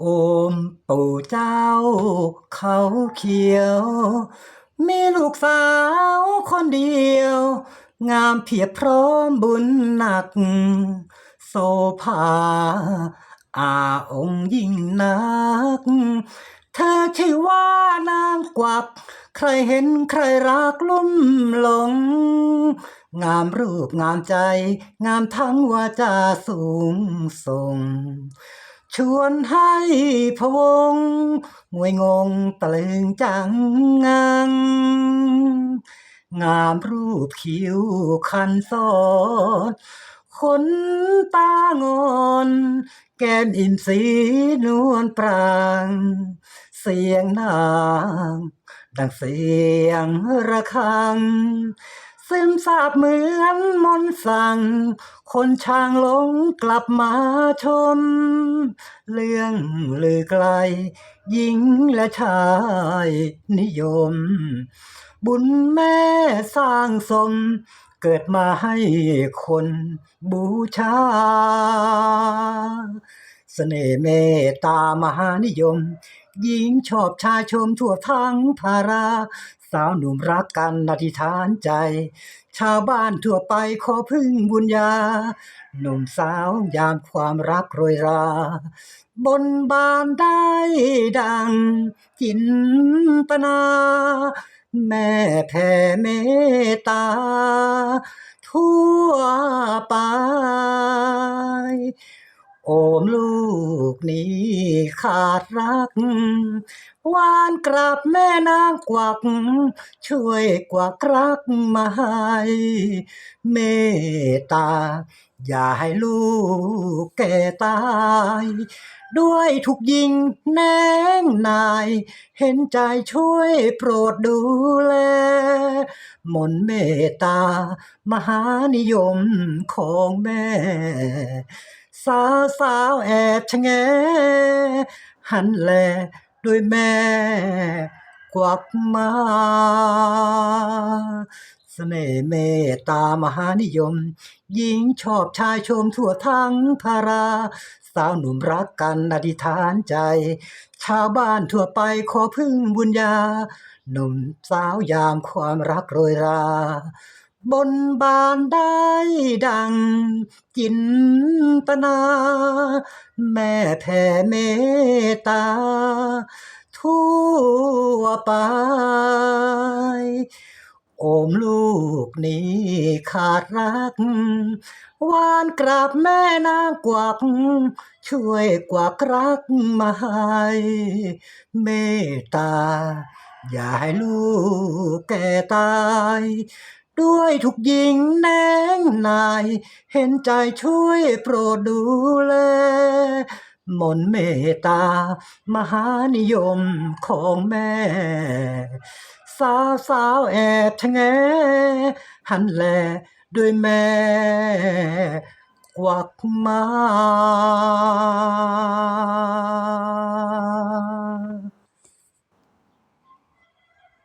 โอมปู่เจ้า เขาเขียว มีลูกสาวคนเดียว งามเพียบพร้อมบุญหนัก โซภาอาองค์ยิ่งนัก เธอชื่อว่านางกวัก ใครเห็นใครรักลุ่มหลง งามรูปงามใจ งามทั้งวาจาสูงส่ง ชวนให้พวงงวยงงตะลึงจังงัง งามรูปคิ้วคันซ้อนขนตางอนแก้มอิ่มสีนวลปราง เสียงนาง ดังเสียงระฆัง ซึมซาบเหมือนมนสั่ง คนช่างหลงกลับมาชม เรื่องลือไกลหญิงและชายนิยม บุญแม่สร้างสม เกิดมาให้คนบูชา เสน่ห์เมตตามหานิยม หญิงชอบชายชมทั่วทั้งภารา สาวหนุ่มรักกันอธิษฐานใจ ชาวบ้านทั่วไปขอพึ่งบุญญา หนุ่มสาวยามความรักโรยรา บนบานได้ดังจินตนา แม่แผ่เมตตาทั่วไป โอมลูกนี้ขาดรัก วานกราบแม่นางกวัก ช่วยกวักรักมาให้เมตตา อย่าให้ลูกแก่ตาย ด้วยทุกยิงแนงนาย เห็นใจช่วยโปรดดูแล มนเมตตามหานิยมของแม่ สาวสาวแอบชะแงหันแลด้วยแม่กวักมาเสน่ห์เมตตามหานิยม หญิงชอบชายชมทั่วทั้งภารา สาวหนุ่มรักกันอธิษฐานใจ ชาวบ้านทั่วไปขอพึ่งบุญญา หนุ่มสาวยามความรักโรยรา บนบานได้ดังจินตนา แม่แผ่เมตตา ทั่วไปโอมลูกนี้ขาดรัก วานกราบแม่นางกวัก ช่วยกวักรักมาให้เมตตา อย่าให้ลูกแก่ตาย ด้วยทุกข์ยิ่งแนงนาย เห็นใจช่วยโปรดดูแลมนเมตตา มหานิยมของแม่ สาวสาวแอบชะแงหันแลด้วยแม่ กวักมา